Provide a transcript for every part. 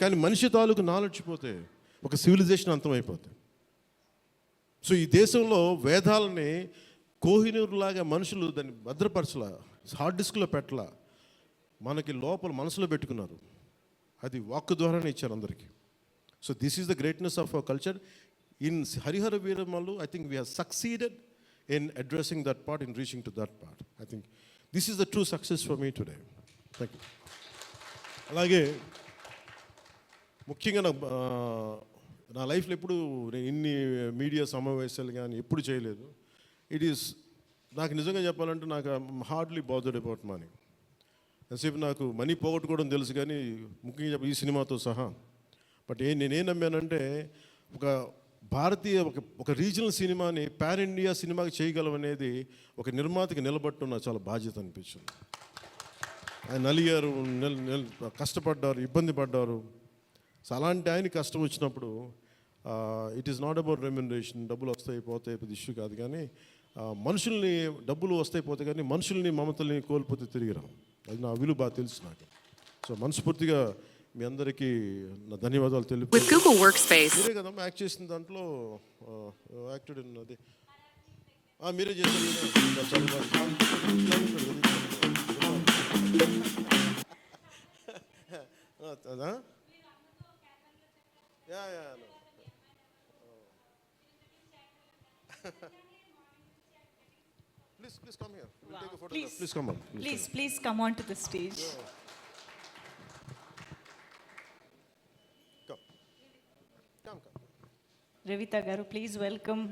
కానీ మనిషి తాలూకు నాలెడ్జ్ పోతే ఒక సివిలైజేషన్ అంతమైపోతుంది. సో ఈ దేశంలో వేదాలని కోహినూరులాగా మనుషులు దాన్ని భద్రపరచల హార్డ్ డిస్క్లో పెట్టలా మనకి లోపల మనసులో పెట్టుకున్నారు. అది వాక్ ద్వారానే ఇచ్చారు అందరికీ. So this is the greatness of our culture in Harihara Veeramallu I think we have succeeded in addressing that part in reaching to that part I think this is the true success for me today thank you అలాగే ముఖ్యంగా నా నా లైఫ్లో ఎప్పుడు నేను ఇన్ని media సమావేశాలు కానీ ఎప్పుడు చేయలేదు. ఇట్ ఈస్ నాకు నిజంగా చెప్పాలంటే నాకు హార్డ్లీ బాదర్డ్ అబౌట్ మనీ ఎంతసేపు నాకు మనీ పోగొట్టుకోవడం తెలుసు కానీ ముఖ్యంగా చెప్ప- ఈ సినిమాతో సహా. బట్ ఏ నేనేం నమ్మానంటే ఒక భారతీయ ఒక ఒక రీజనల్ సినిమాని పాన్ ఇండియా సినిమాకి చేయగలం అనేది ఒక నిర్మాతకి నిలబట్టడం నాకు చాలా బాధ్యత అనిపించింది. ఆయన నలిగారు కష్టపడ్డారు ఇబ్బంది పడ్డారు. సో అలాంటి ఆయన కష్టం వచ్చినప్పుడు it is not about remuneration డబ్బులు వస్తాయి పోతాయి పెద్ద ఇష్యూ కాదు కానీ మనుషుల్ని డబ్బులు వస్తాయి పోతాయి కానీ మనుషుల్ని మమతల్ని కోల్పోతే తిరిగి రాం అది నా విలువ బాగా తెలుసు నాకు. సో మనస్ఫూర్తిగా మీ అందరికీ నా ధన్యవాదాలు తెలుపు మీరే కదమ్మా యాక్ట్ చేసిన దాంట్లో యాక్టెడ్ ఇన్ అది. ఆ, మీరే చేశారు కదా. Yeah yeah. Please, please come here. We'll take a photograph. Please. Please come on. Please, please come on to the stage. Come. Come, come. Revita Garu, please welcome.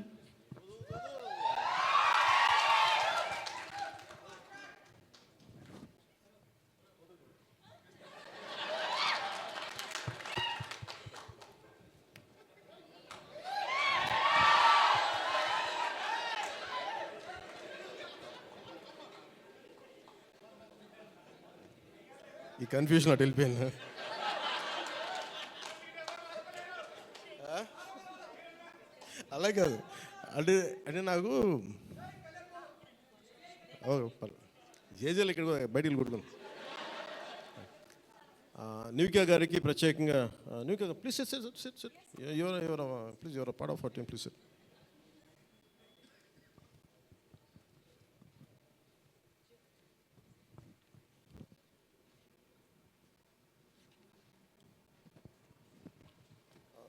ఈ confusion అటు వెళ్ళిపోయింది. అలా కాదు. అంటే అంటే నాకు ఓ, జేజేలు ఇక్కడ బయటికి కొట్టుకుని న్యూకా గారికి ప్రత్యేకంగా న్యూకా please sir sir sir sit ఎవరు ఎవరు ప్లీజ్ ఎవరు part of team please sir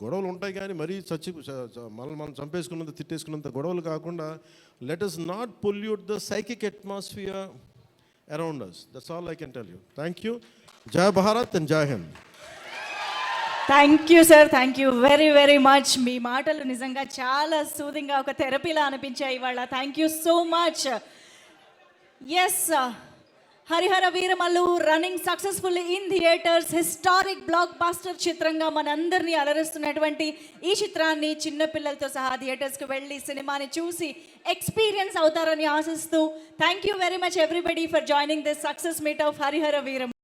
గొడవలు ఉంటాయి కానీ మరీ చచ్చి మనల్ని మనం చంపేసుకున్నంత తిట్టేసుకున్నంత గొడవలు కాకుండా let us not pollute the psychic atmosphere around us that's all I can tell you thank you జై భారత్ అండ్ జై Hind thank you sir thank you very very much మీ మాటలు నిజంగా చాలా సూదింగా ఒక థెరపీలా అనిపించాయి ఇవాళ. Thank you so much yes Harihara Veeramallu running successful in theatres historic blockbuster చిత్రంగా మనందరినీ అలరిస్తున్నటువంటి ఈ చిత్రాన్ని చిన్నపిల్లలతో సహా థియేటర్స్కి వెళ్ళి సినిమాని చూసి ఎక్స్పీరియన్స్ అవుతారని ఆశిస్తూ thank you very much everybody for joining this success meet of Harihara వీరం